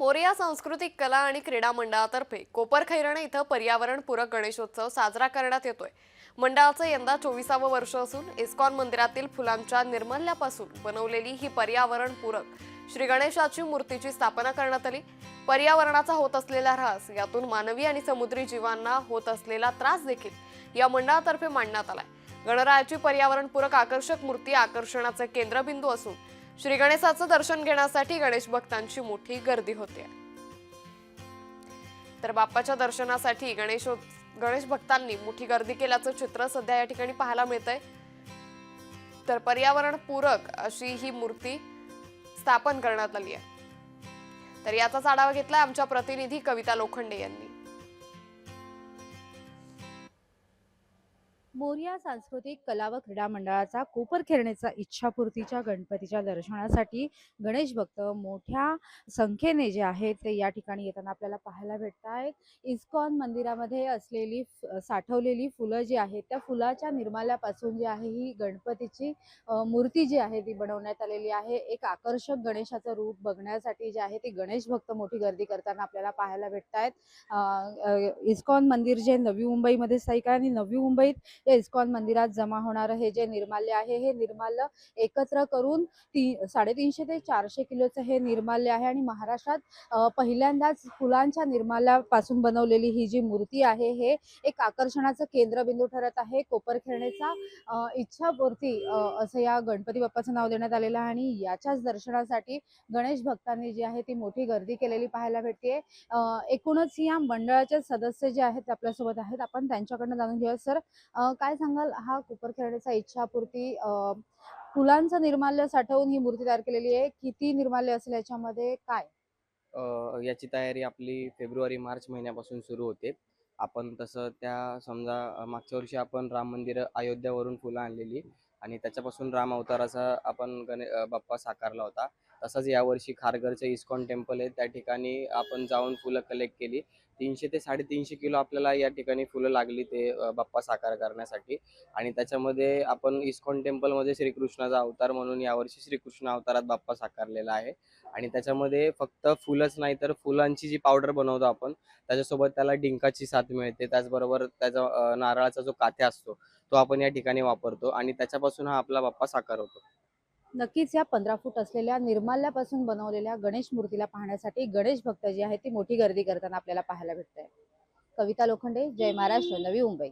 मोरिया सांस्कृतिक कला आणि क्रीडा मंडळातर्फे कोपर खैरणे इथं पर्यावरणपूरक गणेशोत्सव साजरा करण्यात येतोय. मंडळाचं यंदा चोवीसावं वर्ष असून इस्कॉन मंदिरातील फुलांच्या निर्मल्यापासून बनवलेली ही पर्यावरणपूरक श्री गणेशाची मूर्तीची स्थापना करण्यात आली. पर्यावरणाचा होत असलेला ऱ्हास यातून मानवी आणि समुद्री जीवांना होत असलेला त्रास देखील या मंडळातर्फे मांडण्यात आलाय. गणरायाची पर्यावरणपूरक आकर्षक मूर्ती आकर्षणाचे केंद्रबिंदू असून श्री गणेशाचं दर्शन घेण्यासाठी गणेश भक्तांची मोठी गर्दी होते. तर बाप्पाच्या दर्शनासाठी गणेश हो- गणेश भक्तांनी मोठी गर्दी केल्याचं चित्र सध्या या ठिकाणी पाहायला मिळतंय. तर पर्यावरण पूरक अशी ही मूर्ती स्थापन करण्यात आली आहे. तर याचाच आढावा घेतला आमच्या प्रतिनिधी कविता लोखंडे यांनी. मोरिया सांस्कृतिक कला व क्रीडा मंडळाचा कोपर खेळण्याचा इच्छापूर्तीच्या गणपतीच्या दर्शनासाठी गणेश भक्त मोठ्या संख्येने जे आहेत ते या ठिकाणी येताना आपल्याला पाहायला भेटत आहेत इस्कॉन मंदिरामध्ये असलेली साठवलेली फुलं जी आहेत त्या फुलाच्या निर्माल्यापासून जी आहे ही गणपतीची मूर्ती जी आहे ती बनवण्यात आलेली आहे. एक आकर्षक गणेशाचं रूप बघण्यासाठी जे आहे ते गणेश भक्त मोठी गर्दी करताना आपल्याला पाहायला भेटत आहेत इस्कॉन मंदिर जे नवी मुंबईमध्ये स्थायिक आहे आणि नवी मुंबईत या इस्कॉन मंदिरात जमा होणारं हे जे निर्माल्य आहे. हे निर्माल्य एकत्र करून ती साडेतीनशे ते चारशे किलोचं हे निर्माल्य आहे आणि महाराष्ट्रात पहिल्यांदाच फुलांच्या निर्माल्यापासून बनवलेली ही जी मूर्ती आहे हे एक आकर्षणाचं केंद्रबिंदू ठरत आहे. कोपरखेरणेचा इच्छापूर्ती असं या गणपती बाप्पाचं नाव देण्यात आलेलं आहे आणि याच्याच दर्शनासाठी गणेश भक्तांनी जी आहे ती मोठी गर्दी केलेली पाहायला भेटते एकूणच या मंडळाचे सदस्य जे आहेत ते आपल्यासोबत आहेत. आपण त्यांच्याकडनं जाणून घेऊया. सर काय सांगाल? हा कुपर खेळण्याचा इच्छापूर्ती फुलांचं निर्माल्य साठवून ही मूर्ती तयार केलेली आहे. किती निर्माल्य असेल याच्यामध्ये? काय? अ, याची तयारी आपली फेब्रुवारी मार्च महिन्यापासून सुरू होते. आपण तसं त्या समजा अ, मागच्या वर्षी आपण राम मंदिर अयोध्यावरून फुलं आणलेली. आणि त्याच्यापासून राम अवताराचा आपण गणे बाप्पा साकारला होता. तसंच यावर्षी खारघरचं इस्कॉन टेम्पल आहे. त्या ठिकाणी आपण जाऊन फुलं कलेक्ट केली. तीनशे ते साडेतीनशे किलो आपल्याला या ठिकाणी फुलं लागली ते बाप्पा साकार करण्यासाठी. आणि त्याच्यामध्ये आपण इस्कॉन टेम्पलमध्ये श्रीकृष्णाचा अवतार म्हणून यावर्षी श्रीकृष्ण अवतारात बाप्पा साकारलेला आहे. आणि त्याच्यामध्ये फक्त फुलंच नाही तर फुलांची जी पावडर बनवतो आपण त्याच्यासोबत त्याला डिंकाची साथ मिळते. त्याचबरोबर त्याचा नारळाचा जो काथ्या असतो तो आपण या ठिकाणी वापरतो आणि त्याच्यापासून हा आपला बाप्पा साकार होतो. नक्कीच या पंधरा फूट असलेल्या निर्माल्यापासून बनवलेल्या गणेश मूर्तीला पाहण्यासाठी गणेश भक्त जे आहेत ती मोठी गर्दी करताना आपल्याला पाहायला भेटत आहे कविता लोखंडे जय महाराष्ट्र नवी मुंबई.